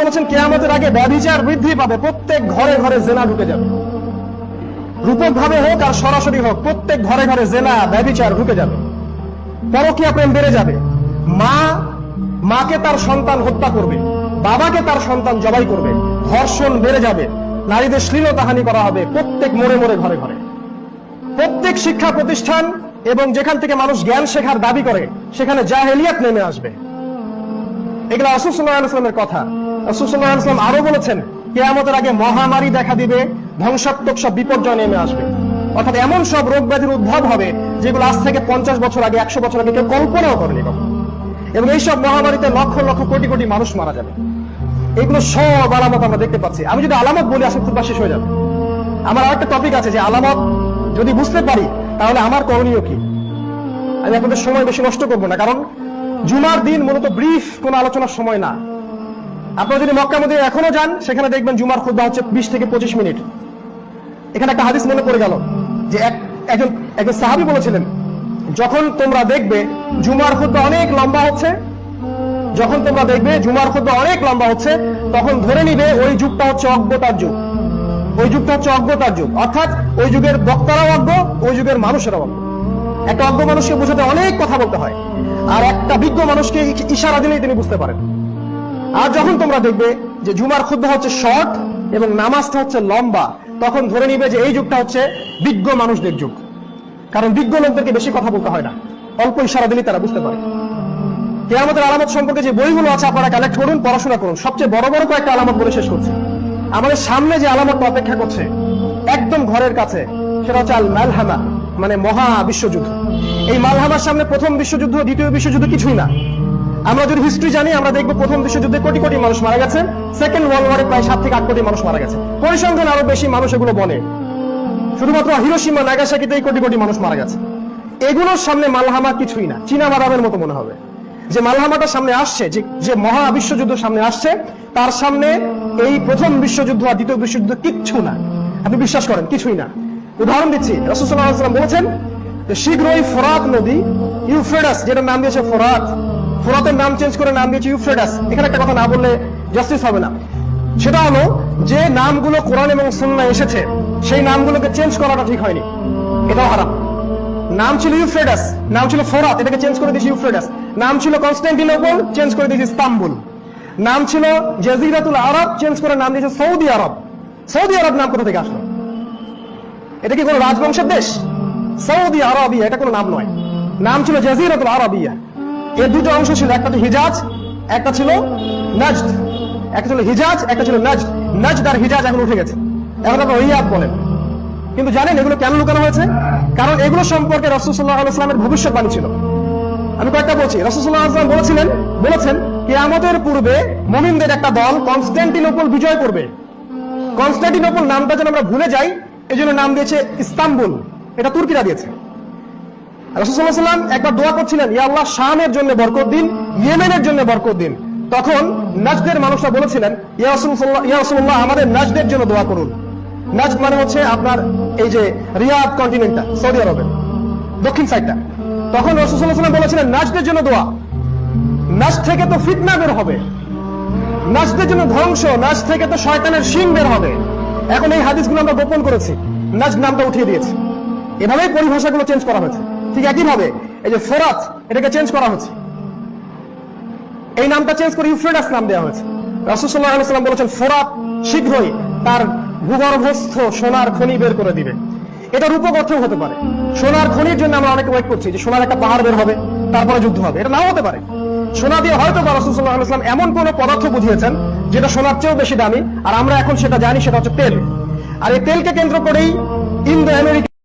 বলেছেন, কেয়ামতের আগে ব্যবিচার বৃদ্ধি পাবে, প্রত্যেক ঘরে ঘরে ঢুকে যাবে। রূপক ভাবে হোক আর সরাসরি হোক, প্রত্যেক ঘরে ঘরে ব্যবিচার ঢুকে যাবে। পরকীয়া প্রেম বেড়ে যাবে। মা, মাকে তার সন্তান হত্যা করবে, বাবাকে তার সন্তান জবাই করবে, ধর্ষণ বেড়ে যাবে, নারীদের শ্লীলতাহানি করা হবে, প্রত্যেক মোড়ে মোড়ে ঘরে ঘরে। প্রত্যেক শিক্ষা প্রতিষ্ঠান এবং যেখান থেকে মানুষ জ্ঞান শেখার দাবি করে, সেখানে জাহেলিয়াত নেমে আসবে। এগুলো আসুসাল্লাহামের কথা। আসুসাল্লাহাম আরও বলেছেন, কেয়ামতের আগে মহামারী দেখা দিবে, ধ্বংসাত্মক সব বিপর্যয় নেমে আসবে। অর্থাৎ এমন সব রোগ ব্যাধির উদ্ভব হবে, যেগুলো আজ থেকে পঞ্চাশ বছর আগে, একশো বছর আগে কেউ কল্পনাও করেনি কখনো। এবং এইসব মহামারীতে লক্ষ লক্ষ কোটি কোটি মানুষ মারা যাবে। এগুলো সব আলামত আমরা দেখতে পাচ্ছি। আমি যদি আলামত বলি, আসলে খুব শেষ হয়ে যাবে। আমার আরেকটা টপিক আছে যে আলামত, যদি বুঝতে পারি, তাহলে আমার করণীয় কি? আমি আপনাদের সময় বেশি নষ্ট করব না, কারণ জুমার দিন মূলত ব্রিফ কোনো আলোচনার সময় না। আপনারা যদি মক্কা মধ্যে এখনও যান, সেখানে দেখবেন জুমার খুদ্া হচ্ছে বিশ থেকে পঁচিশ মিনিট। এখানে একটা হাদিস মনে পড়ে গেল যে এক একজন একজন সাহাবি বলেছিলেন, যখন তোমরা দেখবে জুমার খুদ্া অনেক লম্বা হচ্ছে, যখন তোমরা দেখবে জুমার খুদ্া অনেক লম্বা হচ্ছে, তখন ধরে নিবে ওই যুগটা হচ্ছে অজ্ঞতার যুগ। ওই যুগটা হচ্ছে অজ্ঞতার যুগ। অর্থাৎ ওই যুগের বক্তারাও অজ্ঞ, ওই যুগের মানুষেরাও অজ্ঞ। একটা অজ্ঞ মানুষকে বোঝাতে অনেক কথা বলতে হয়। আর একটা বিজ্ঞ মানুষকে ইশারা দিলেই তিনি বুঝতে পারেন। আর যখন তোমরা দেখবে যে জুমার খুদ্া হচ্ছে শর্ট এবং নামাজটা হচ্ছে লম্বা, তখন ধরে নিবে যে এই যুগটা হচ্ছে বিজ্ঞ মানুষদের যুগ। কারণ বিজ্ঞ লোকদেরকে বেশি কথা বলতে হয় না। অল্প ইশারা দিলেই তারা বুঝতে পারে। কেয়ামতের আলামত সম্পর্কে যে বইগুলো আছে আপনারা কালেক্ট করুন, পড়াশোনা করুন। সবচেয়ে বড় বড় কয়েকটা আলামত বলে শেষ করছে। আমাদের সামনে যে আলামতটা অপেক্ষা করছে, একদম ঘরের কাছে, সেটা হচ্ছে আল মালহামা মানে মহা বিশ্বযুদ্ধ এই মালহামার সামনে প্রথম বিশ্বযুদ্ধ দ্বিতীয় বিশ্বযুদ্ধ কিছুই না। আমরা যদি হিস্ট্রি জানি, আমরা দেখব প্রথম বিশ্বযুদ্ধে কোটি কোটি মানুষ মারা গেছে সেকেন্ড ওয়ার্ল্ড ওয়ারে প্রায় সাত থেকে আট কোটি মানুষ মারা গেছে। পরিসংখ্যান আরও বেশি মানুষ এগুলো বলে শুধুমাত্র হিরোসীমা নাগাসাকিতেই কোটি কোটি মানুষ মারা গেছে। এগুলোর সামনে মালহামা কিছুই না। চীনা বাদামের মতো মনে হবে। যে মালহামাটা সামনে আসছে, যে যে মহা বিশ্বযুদ্ধ সামনে আসছে, তার সামনে এই প্রথম বিশ্বযুদ্ধ আর দ্বিতীয় বিশ্বযুদ্ধ কিচ্ছু না। আপনি বিশ্বাস করেন, কিছুই না। উদাহরণ দিচ্ছি রসুসাল্লাম বলেছেন শীঘ্রই ফোরাত নদী ইউফ্রেডাস যেটার নাম দিয়েছে ফোরাত, ফোরাতের নাম চেঞ্জ করে নাম দিয়েছে ইউফ্রেডাস এখানে একটা কথা না বললে জাস্টিস হবে না। সেটা হলো, যে নামগুলো কোরআন এবং সুন্না এসেছে, সেই নামগুলোকে চেঞ্জ করাটা ঠিক হয়নি। এটাও হারাম। নাম ছিল ইউফ্রেডাস নাম ছিল ফোরাত, এটাকে চেঞ্জ করে দিয়েছি ইউফ্রেডাস নাম ছিল কনস্ট্যান্টিনোপল চেঞ্জ করে দিয়েছি ইস্তাম্বুল। নাম ছিল জাজিরাতুল আরব চেঞ্জ করে নাম দিয়েছে সৌদি আরব। সৌদি আরব নাম কোথা থেকে আসলো? এটা কি কোনো রাজবংশের দেশ? সৌদি আরবিয়া, এটা কোনো নাম নয়। নাম ছিল জাজিরাতুল আরবিয়া। এর দুটো অংশ ছিল, একটা তো হিজাজ, একটা ছিল নাজদ। একটা ছিল হিজাজ, একটা ছিল নাজদ। নাজদ আর হিজাজ এখন উঠে গেছে। এখন আপনার রিয়াদ বলেন। কিন্তু জানেন এগুলো কেন লুকানো হয়েছে? কারণ এগুলো সম্পর্কে রসুল্লাহ আলাইসলামের ভবিষ্যৎবাণী ছিল। আমি কয়েকটা বলছি। রসুল্লাহ আসলাম বলেছিলেন, বলেছেন আমাদের পূর্বে মমিনদের একটা দল কনস্ট্যান্টিনোপল বিজয় করবে। কনস্ট্যান্টিনোপল নামটা যেন আমরা ভুলে যাই এই নাম দিয়েছে ইস্তাম্বুল। এটা তুর্কিরা দিয়েছে। রসুল্লাহ সাল্লাম একবার দোয়া করছিলেন, ইয়া আল্লাহ জন্য বরকত দিন, ইয়েমেনের জন্য বরকত দিন। তখন নাজদের মানুষরা বলেছিলেন, ইয়া রসুল্লাহ আমাদের নাজদের জন্য দোয়া করুন। নাজদ মানে হচ্ছে আপনার এই যে রিয়াদ কন্টিনেন্টটা, সৌদি আরবের দক্ষিণ সাইডটা। তখন রসুল্লাহ সাল্লাম বলেছিলেন, নাজদের জন্য দোয়া। নাচ থেকে তো ফিতনা বের হবে। নাচদের জন্য ধ্বংস নাচ থেকে তো শয়তানের শিং বের হবে। এখন এই হাদিসগুলো আমরা গোপন করেছি। নাচ নামটা উঠিয়ে দিয়েছি। এভাবেই পরিভাষাগুলো চেঞ্জ করা হয়েছে। ঠিক একইভাবে এই যে ফোরাত, এটাকে চেঞ্জ করা হয়েছে এই নামটা চেঞ্জ করে ইউফ্রেডাস নাম দেওয়া হয়েছে। রাসুসাল্লাহ সাল্লাম বলেছেন, ফোরাত শীঘ্রই তার ভূগর্ভস্থ সোনার খনি বের করে দিবে। এটা রূপক অর্থেও হতে পারে। সোনার খনির জন্য আমরা অনেকে ওয়েট করছি যে সোনার একটা পাহাড় বের হবে, তারপরে যুদ্ধ হবে। এটা নাও হতে পারে। সোনা দিয়ে হয়তো বা রাসুসাল্লাহ সাল্লাম এমন কোন পদার্থ বুঝিয়েছেন, যেটা সোনার চেয়েও বেশি দামি, আর আমরা এখন সেটা জানি, সেটা হচ্ছে তেল। আর এই তেলকে কেন্দ্র করেই ইন্দো আমেরিকা